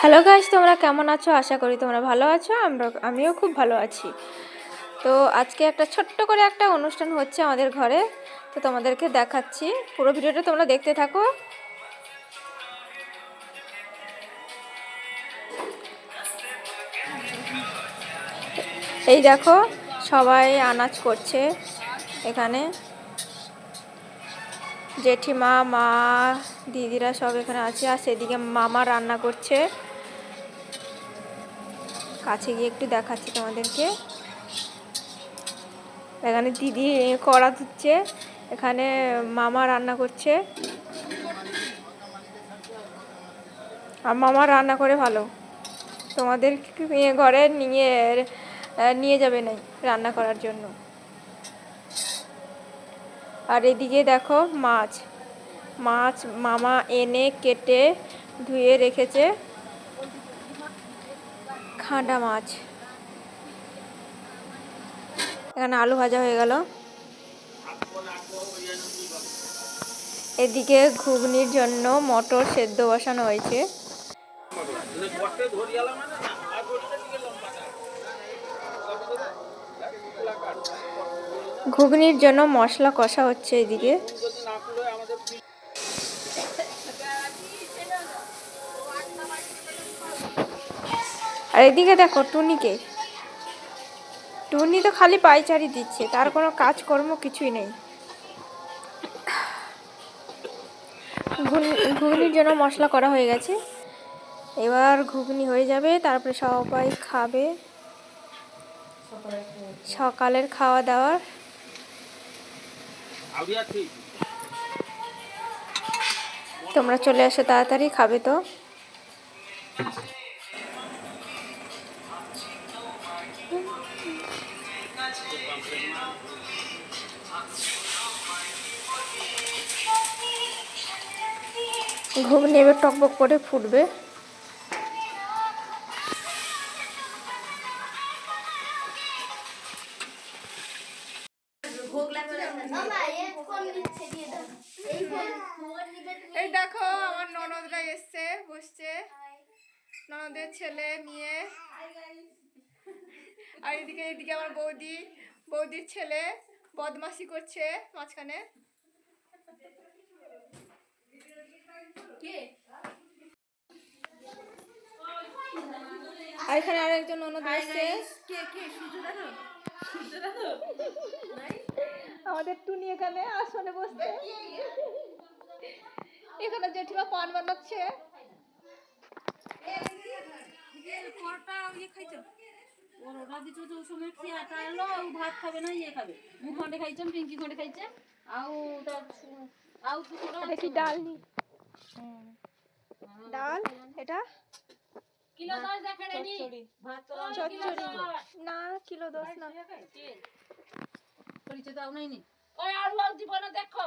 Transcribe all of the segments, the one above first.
Hello guys তোমরা কেমন আছো? আশা করি তোমরা ভালো আছো। আমরা আমিও খুব ভালো আছি। তো আজকে একটা ছোট্ট করে একটা অনুষ্ঠান হচ্ছে আমাদের ঘরে। তো তোমাদেরকে দেখাচ্ছি। পুরো ভিডিওটা তোমরা দেখতে থাকো। এই দেখো, সবাই আনাজ করছে এখানে। জেঠিমা, মা, দিদিরা সব এখানে আছে। আর সেদিকে মামা রান্না করছে। কাছে গিয়ে একটু দেখাচ্ছি তোমাদেরকে। এখানে দিদি কড়া ধুচ্ছে এখানে মামা রান্না করছে। আর মামা রান্না করে ভালো। তোমাদের ঘরে নিয়ে নিয়ে যাবে নাই রান্না করার জন্য? আর এদিকে দেখো মাছ। মাছ মামা এনে কেটে ধুয়ে রেখেছে। খাঁটা মাছ। এখানে আলু ভাজা হয়ে গেল। এদিকে ঘুগনির জন্য মটর সেদ্ধ বসানো হয়েছে। ঘুগনির জন্য মশলা কষা হচ্ছে এদিকে। আর এদিকে দেখো টুনিকে। টুনি তো খালি পাইচারি দিচ্ছে, তার কোনো কাজকর্ম কিছুই নেই। ঘুগনির জন্য মশলা করা হয়ে গেছে। এবার ঘুগনি হয়ে যাবে, তারপরে সবাই খাবে। সকালের খাওয়া দাওয়ার তোমরা চলে আসো তাড়াতাড়ি খাবে তো? ঘুগনি এবার টকবক করে ফুটবে। এই দেখো আমার ননদরা এসছে বসছে। ননদের ছেলে মেয়ে। আর এদিকে এদিকে আমার বৌদি। বৌদির ছেলে বদমাশি করছে মাঝখানে। আর এখানে আর একজন ননদ এসছে। আমাদের টুনি এখানে আসনে বসছে। এখানে জেঠিমা পান বানাচ্ছে। ইয়ে ওর ওটা দিচ্ছ তো সময় খেয়ে আটা এলো ভাত খাবে না ইয়ে খাবে। মুখ খন্ডে খাইছেন পিঙ্কি খন্ডে খাইছে আউ তার হ্যাঁ, হ্যাঁ, হ্যাঁ, দেখো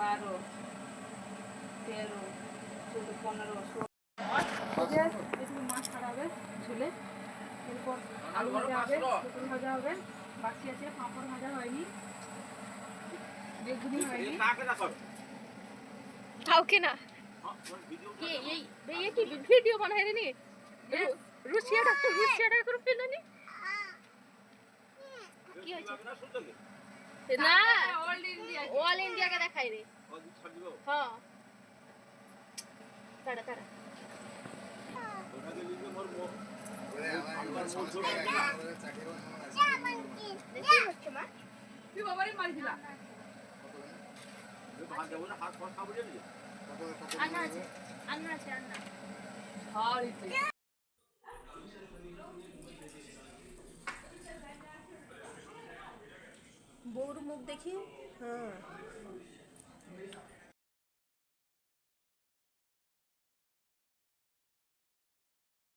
বারো তেরো চোদ্দো পনেরো ষোলো একটু মাছ ছাড়া হবে ঝুলে এরপর আলু ভাজা হবে পটল ভাজা হবে বাকি আছে পাঁপড় ভাজা হয়নি বেগুনি হয়নি কাউকে না ये ये ये की वीडियो बनाए रे नी रुसिया डॉक्टर रुसिया डॉक्टर पेला नी কি হয়েছে না। অল ইন্ডিয়া অল ইন্ডিয়া কে দেখাই রে হ্যাঁ। কাটা কাটা তুই বাবারই মারি দিলা। আন্না আছে আন্না আছে আন্না। হাড়িতে বউর মুখ দেখি? হ্যাঁ।